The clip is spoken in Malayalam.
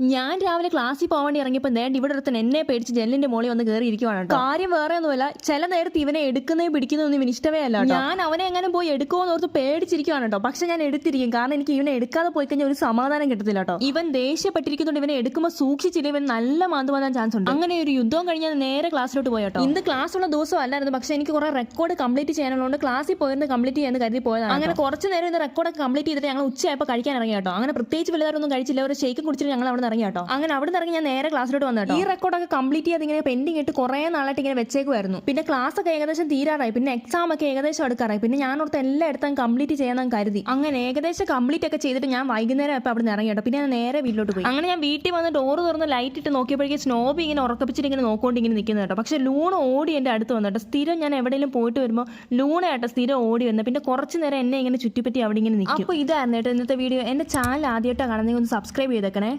ഞാൻ രാവിലെ ക്ലാസ്സിൽ പോകാൻ വേണ്ടി ഇറങ്ങിയപ്പോൾ നേണ്ട ഇവിടെ ഒരുത്തൻ എന്നെ പേടിച്ച് ജനലിന്റെ മോളി വന്ന് കയറി ഇരിക്കുവാണ് കാര്യം വേറെ ഒന്നുമല്ല ചില നേരത്ത് ഇവനെ എടുക്കുന്നതും പിടിക്കുന്നതൊന്നും ഇവന് ഇഷ്ടമേ അല്ല. ഞാൻ അവനെ എങ്ങനെ പോയി എടുക്കുമോ ഓർത്ത് പേടിച്ചിരിക്കുവാണ് കേട്ടോ. പക്ഷെ ഞാൻ എടുത്തിരിക്കും. കാരണം എനിക്ക് ഇവനെ എടുക്കാതെ പോയി കഴിഞ്ഞാൽ ഒരു സമാധാനം കിട്ടത്തില്ല കേട്ടോ. ഇവൻ ദേഷ്യപ്പെട്ടിരിക്കുന്നുണ്ട്. ഇവനെ എടുക്കുമ്പോൾ സൂക്ഷിച്ചില്ല. ഇവൻ നല്ല മാന്തു വരാൻ ചാൻസ് ഉണ്ട്. അങ്ങനെ ഒരു യുദ്ധം കഴിഞ്ഞാൽ നേരെ ക്ലാസ്സിലോട്ട് പോയി കേട്ടോ. ഇന്ന് ക്ലാസ് ഉള്ള ദിവസം അല്ലായിരുന്നു. പക്ഷെ എനിക്ക് കുറെ റെക്കോർഡ് കംപ്ലീറ്റ് ചെയ്യാനുള്ളതുകൊണ്ട് ക്ലാസ്സിൽ പോയിരുന്ന് കംപ്ലീറ്റ് ചെയ്യാൻ കരുതി പോയതാണ് അങ്ങനെ കുറച്ച് നേരം ഇന്ന് റെക്കോർഡൊക്കെ കംപ്ലീറ്റ് ചെയ്തിട്ട് ഞങ്ങൾ ഉച്ചയായപ്പോൾ കഴിക്കാൻ ഇറങ്ങി കേട്ടോ. അങ്ങനെ പ്രത്യേകിച്ച് വലുതായിട്ടൊന്നും കഴിച്ചില്ല. ഒരു ഷേക്ക് കുടിച്ചിട്ട് ഞങ്ങൾ അവിടെ നിന്ന് ഇറങ്ങി കേട്ടോ അങ്ങനെ അവിടെ നിന്ന് ഇറങ്ങി ഞാൻ നേരെ ക്ലാസ്സിലോട്ട് വന്നു കേട്ടോ. ഈ റെക്കോർഡൊക്കെ കംപ്ലീറ്റ് ചെയ്ത് ഇങ്ങനെ പെൻഡിങ് ഇട്ട് കുറേ നാളായിട്ട് ഇങ്ങനെ വെച്ചേക്കുമായിരുന്നു പിന്നെ ക്ലാസ് ഒക്കെ ഏകദേശം തീരാറായി. പിന്നെ എക്സാം ഒക്കെ ഏകദേശം എടുക്കാറായി പിന്നെ ഞാൻ ഓർത്ത് എല്ലാം എടുത്താൽ കംപ്ലീറ്റ് ചെയ്യാൻ കരുതി. അങ്ങനെ ഏകദേശം കംപ്ലീറ്റ് ഒക്കെ ചെയ്തിട്ട് ഞാൻ വൈകുന്നേരം അപ്പോൾ അവിടെ നിന്ന് ഇറങ്ങി കേട്ടോ. പിന്നെ ഞാൻ നേരെ വീട്ടിലോട്ട് പോയി. അങ്ങനെ ഞാൻ വീട്ടിൽ വന്ന് ഡോറ് തുറന്ന് ലൈറ്റ് ഇട്ട് നോക്കിയപ്പോഴേക്കും സ്നോബി ഇങ്ങനെ ഉറക്കപ്പിച്ചിട്ട് ഇങ്ങനെ നോക്കിക്കൊണ്ട് ഇങ്ങനെ നിൽക്കുന്നത് കേട്ടോ. പക്ഷെ ലൂൺ ഓടി എന്റെ അടുത്ത് വന്നു കേട്ടോ. സ്ഥിരം ഞാൻ എവിടെയെങ്കിലും പോയിട്ട് വരുമ്പോൾ ലൂണായിട്ട് സ്ഥിരം ഓടി വന്ന്. പിന്നെ കുറച്ച് നേരം എന്നെ ഇങ്ങനെ ചുറ്റിപ്പറ്റി അവിടെ ഇങ്ങനെ നിൽക്കും. അപ്പോൾ ഇതായിരുന്നു കേട്ടോ ഇന്നത്തെ വീഡിയോ എന്റെ ചാനൽ ആദ്യമായിട്ടാണ് കാണുന്നെങ്കിൽ ഒന്ന് സബ്സ്ക്രൈബ് ചെയ്തേക്കണേ.